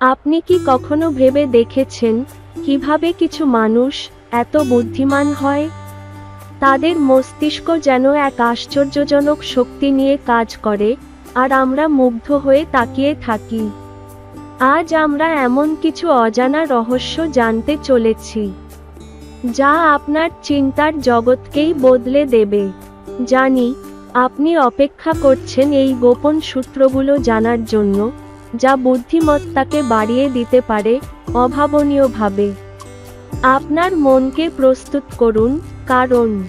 আপনি কি কখনো ভেবে দেখেছেন কীভাবে কিছু মানুষ এত বুদ্ধিমান হয়? তাদের মস্তিষ্ক যেন এক আশ্চর্যজনক শক্তি নিয়ে কাজ করে, আর আমরা মুগ্ধ হয়ে তাকিয়ে থাকি। আজ আমরা এমন কিছু অজানা রহস্য জানতে চলেছি, যা আপনার চিন্তার জগৎকেই বদলে দেবে। জানি আপনি অপেক্ষা করছেন এই গোপন সূত্রগুলো জানার জন্য, যা বুদ্ধিমত্তাকে বাড়িয়ে দিতে পারে, অভাবনীয়ভাবে। আপনার মনকে প্রস্তুত করুন, কারণ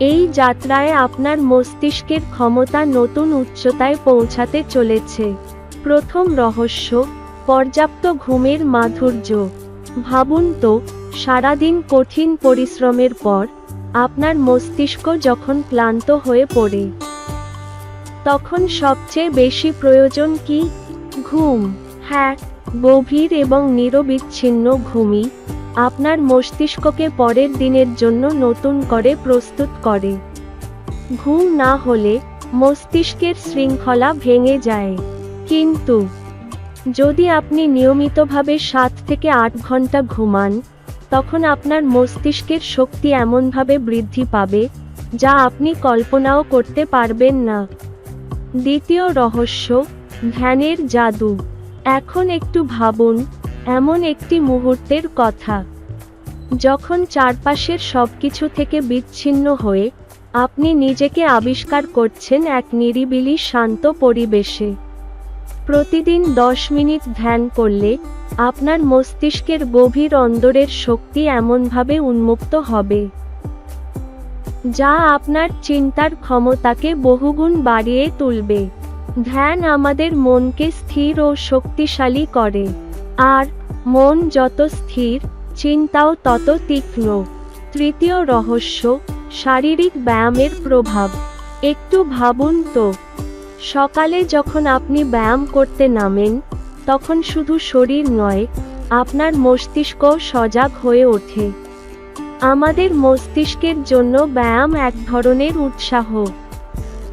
এই যাত্রায় আপনার মস্তিষ্কের ক্ষমতা নতুন উচ্চতায় পৌঁছাতে চলেছে। প্রথম রহস্য, পর্যাপ্ত ঘুমের মাধুর্য। ভাবুন তো, সারাদিন কঠিন পরিশ্রমের পর আপনার মস্তিষ্ক যখন ক্লান্ত হয়ে পড়ে, তখন সবচেয়ে বেশি প্রয়োজন কি? ঘুম। হ্যাঁ গভীর এবং নিরবিচ্ছিন্ন ঘুমই আপনার মস্তিষ্ককে পরের দিনের জন্য নতুন করে প্রস্তুত করে। ঘুম না হলে মস্তিষ্কের শৃঙ্খলা ভেঙে যায়। কিন্তু যদি আপনি নিয়মিতভাবে সাত থেকে আট ঘণ্টা ঘুমান তখন আপনার মস্তিষ্কের শক্তি এমনভাবে বৃদ্ধি পাবে, যা আপনি কল্পনাও করতে পারবেন না। দ্বিতীয় রহস্য, ধ্যানের জাদু। এখন একটু ভাবুন, এমন একটি মুহূর্তের কথা। যখন চারপাশের সব কিছু থেকে বিচ্ছিন্ন হয়ে, আপনি নিজেকে আবিষ্কার করছেন এক নিরিবিলি শান্ত পরিবেশে। প্রতিদিন দশ মিনিট ধ্যান করলে আপনার মস্তিষ্কের গভীর অন্দরের শক্তি এমনভাবে উন্মুক্ত হবে, যা আপনার চিন্তার ক্ষমতাকে বহুগুণ বাড়িয়ে তুলবে। ধ্যান আমাদের মনকে স্থির ও শক্তিশালী করে, আর মন যত স্থির, চিন্তাও তত তীক্ষ্ণ। তৃতীয় রহস্য, শারীরিক ব্যায়ামের প্রভাব। একটু ভাবুন তো। সকালে যখন আপনি ব্যায়াম করতে নামেন, তখন শুধু শরীর নয়, আপনার মস্তিষ্ক সজাগ হয়ে ওঠে। আমাদের মস্তিষ্কের জন্য ব্যায়াম এক ধরনের উৎসাহ,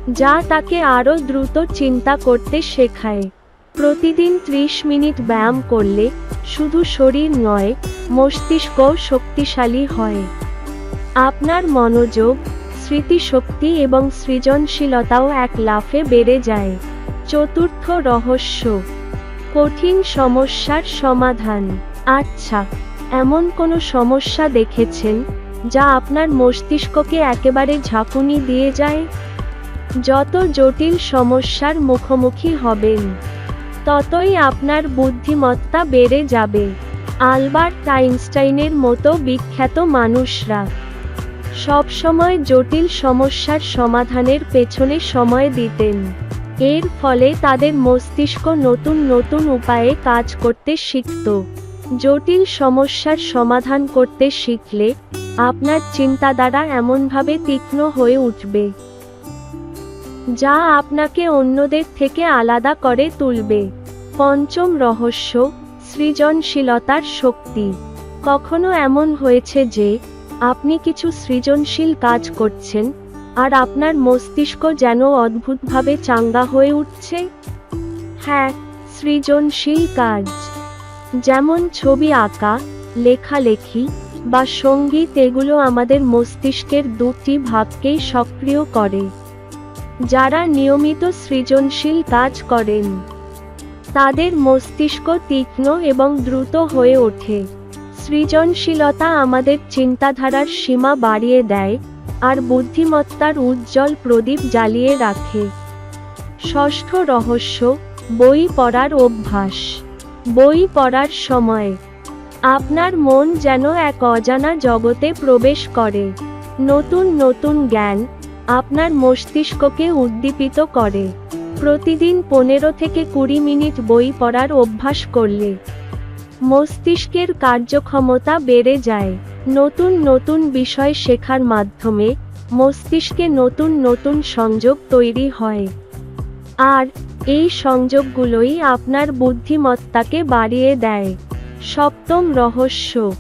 যা তাকে আরও দ্রুত চিন্তা করতে শেখায়। প্রতিদিন ত্রিশ মিনিট ব্যায়াম করলে শুধু শরীর নয়, মস্তিষ্ক শক্তিশালী হয়। আপনার মনোযোগ স্মৃতিশক্তি এবং সৃজনশীলতাও এক লাফে বেড়ে যায়। চতুর্থ রহস্য। কঠিন সমস্যার সমাধান। আচ্ছা এমন কোনো সমস্যা দেখেছেন, যা আপনার মস্তিষ্ককে একেবারে ঝাঁকুনি দিয়ে যায়? যত জটিল সমস্যার মুখোমুখি হবেন, ততই আপনার বুদ্ধিমত্তা বেড়ে যাবে। আলবার্ট আইনস্টাইনের মতো বিখ্যাত মানুষরা। সবসময় জটিল সমস্যার সমাধানের পেছনে সময় দিতেন। এর ফলে তাদের মস্তিষ্ক নতুন নতুন উপায়ে কাজ করতে শিখত। জটিল সমস্যার সমাধান করতে শিখলে আপনার চিন্তাধারা এমনভাবে তীক্ষ্ণ হয়ে উঠবে, যা আপনাকে অন্যদের থেকে আলাদা করে তুলবে। পঞ্চম রহস্য, সৃজনশীলতার শক্তি। কখনো এমন হয়েছে যে আপনি কিছু সৃজনশীল কাজ করছেন, আর আপনার মস্তিষ্ক যেন অদ্ভুতভাবে চাঙ্গা হয়ে উঠছে। হ্যাঁ সৃজনশীল কাজ। যেমন ছবি আঁকা, লেখালেখি বা সংগীত, এগুলো আমাদের মস্তিষ্কের দুটি ভাবকেই সক্রিয় করে। যারা নিয়মিত সৃজনশীল কাজ করেন, তাদের মস্তিষ্ক তীক্ষ্ণ এবং দ্রুত হয়ে ওঠে। সৃজনশীলতা আমাদের চিন্তাধারার সীমা বাড়িয়ে দেয়, আর বুদ্ধিমত্তার উজ্জ্বল প্রদীপ জ্বালিয়ে রাখে। ষষ্ঠ রহস্য, বই পড়ার অভ্যাস। বই পড়ার সময়, আপনার মন যেন এক অজানা জগতে প্রবেশ করে। নতুন নতুন জ্ঞান আপনার মস্তিষ্ককে উদ্দীপিত করে। প্রতিদিন পনেরো থেকে কুড়ি মিনিট বই পড়ার অভ্যাস করলে মস্তিষ্কের কার্যক্ষমতা বেড়ে যায়। নতুন নতুন বিষয় শেখার মাধ্যমে মস্তিষ্কে নতুন নতুন সংযোগ তৈরি হয়। আর এই সংযোগগুলোই আপনার বুদ্ধিমত্তাকে বাড়িয়ে দেয়। সপ্তম রহস্য।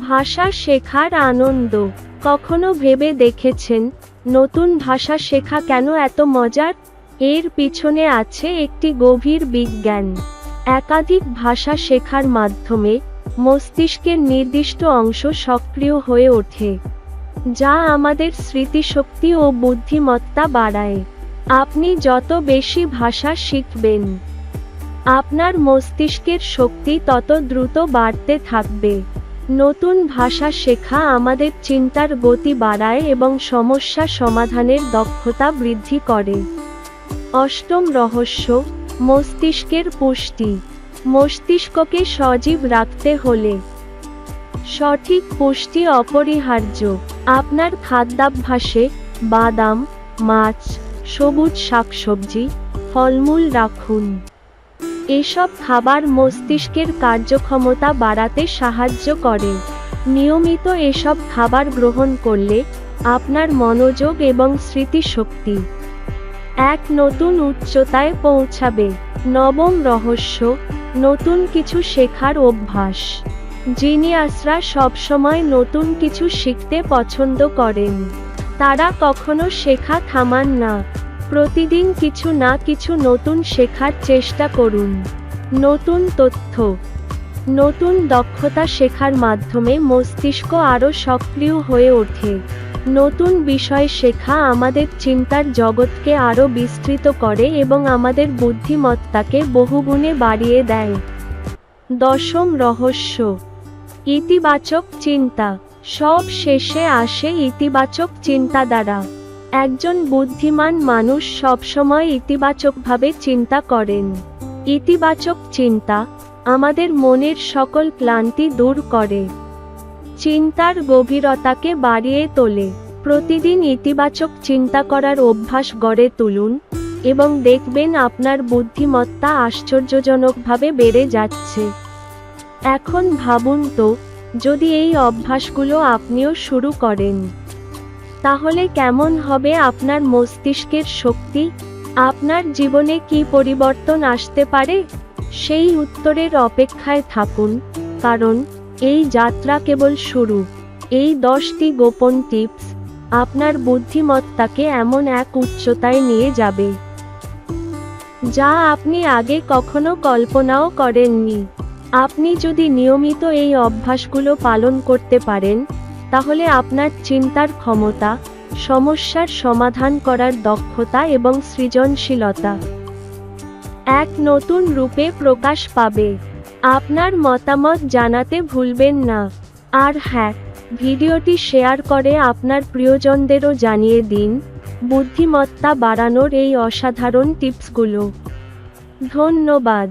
ভাষা শেখার আনন্দ। কখনো ভেবে দেখেছেন, নতুন ভাষা শেখা কেন এত মজার? এর পিছনে আছে একটি গভীর বিজ্ঞান। একাধিক ভাষা শেখার মাধ্যমে মস্তিষ্কের নির্দিষ্ট অংশ সক্রিয় হয়ে ওঠে, যা আমাদের স্মৃতিশক্তি ও বুদ্ধিমত্তা বাড়ায়। আপনি যত বেশি ভাষা শিখবেন, আপনার মস্তিষ্কের শক্তি তত দ্রুত বাড়তে থাকবে। নতুন ভাষা শেখা আমাদের চিন্তার গতি বাড়ায় এবং সমস্যা সমাধানের দক্ষতা বৃদ্ধি করে। অষ্টম রহস্য মস্তিষ্কের পুষ্টি। মস্তিষ্ককে সজীব রাখতে হলে সঠিক পুষ্টি অপরিহার্য। আপনার খাদ্যাভ্যাসে বাদাম, মাছ, সবুজ শাকসবজি, ফলমূল রাখুন। এসব খাবার মস্তিষ্কের কার্যক্ষমতা বাড়াতে সাহায্য করে। নিয়মিত এসব খাবার গ্রহণ করলে আপনার মনোযোগ এবং স্মৃতিশক্তি এক নতুন উচ্চতায় পৌঁছাবে। নবম রহস্য, নতুন কিছু শেখার অভ্যাস। জিনিয়াসরা সবসময় নতুন কিছু শিখতে পছন্দ করেন। তারা কখনো শেখা থামান না। প্রতিদিন কিছু না কিছু নতুন শেখার চেষ্টা করুন। নতুন তথ্য, নতুন দক্ষতা শেখার মাধ্যমে মস্তিষ্ক আরও সক্রিয় হয়ে ওঠে। নতুন বিষয় শেখা আমাদের চিন্তার জগৎকে আরও বিস্তৃত করে এবং আমাদের বুদ্ধিমত্তাকে বহুগুণে বাড়িয়ে দেয়। দশম রহস্য। ইতিবাচক চিন্তা। সব শেষে আসে ইতিবাচক চিন্তা দ্বারা একজন বুদ্ধিমান মানুষ সবসময় ইতিবাচকভাবে চিন্তা করেন। ইতিবাচক চিন্তা আমাদের মনের সকল ক্লান্তি দূর করে। চিন্তার গভীরতাকে বাড়িয়ে তোলে। প্রতিদিন ইতিবাচক চিন্তা করার অভ্যাস গড়ে তুলুন এবং দেখবেন আপনার বুদ্ধিমত্তা আশ্চর্যজনকভাবে বেড়ে যাচ্ছে। এখন ভাবুন তো, যদি এই অভ্যাসগুলো আপনিও শুরু করেন, তাহলে কেমন হবে আপনার মস্তিষ্কের শক্তি? আপনার জীবনে কি পরিবর্তন আসতে পারে? সেই উত্তরের অপেক্ষায় থাকুন, কারণ এই যাত্রা কেবল শুরু। এই দশটি গোপন টিপস আপনার বুদ্ধিমত্তাকে এমন এক উচ্চতায় নিয়ে যাবে। যা আপনি আগে কখনো কল্পনাও করেননি। আপনি যদি নিয়মিত এই অভ্যাসগুলো পালন করতে পারেন, তাহলে আপনার চিন্তার ক্ষমতা, সমস্যার সমাধান করার দক্ষতা এবং সৃজনশীলতা এক নতুন রূপে প্রকাশ পাবে। আপনার মতামত জানাতে ভুলবেন না। আর হ্যাঁ ভিডিওটি শেয়ার করে আপনার প্রিয়জনদেরও জানিয়ে দিন, বুদ্ধিমত্তা বাড়ানোর এই অসাধারণ টিপসগুলো। ধন্যবাদ।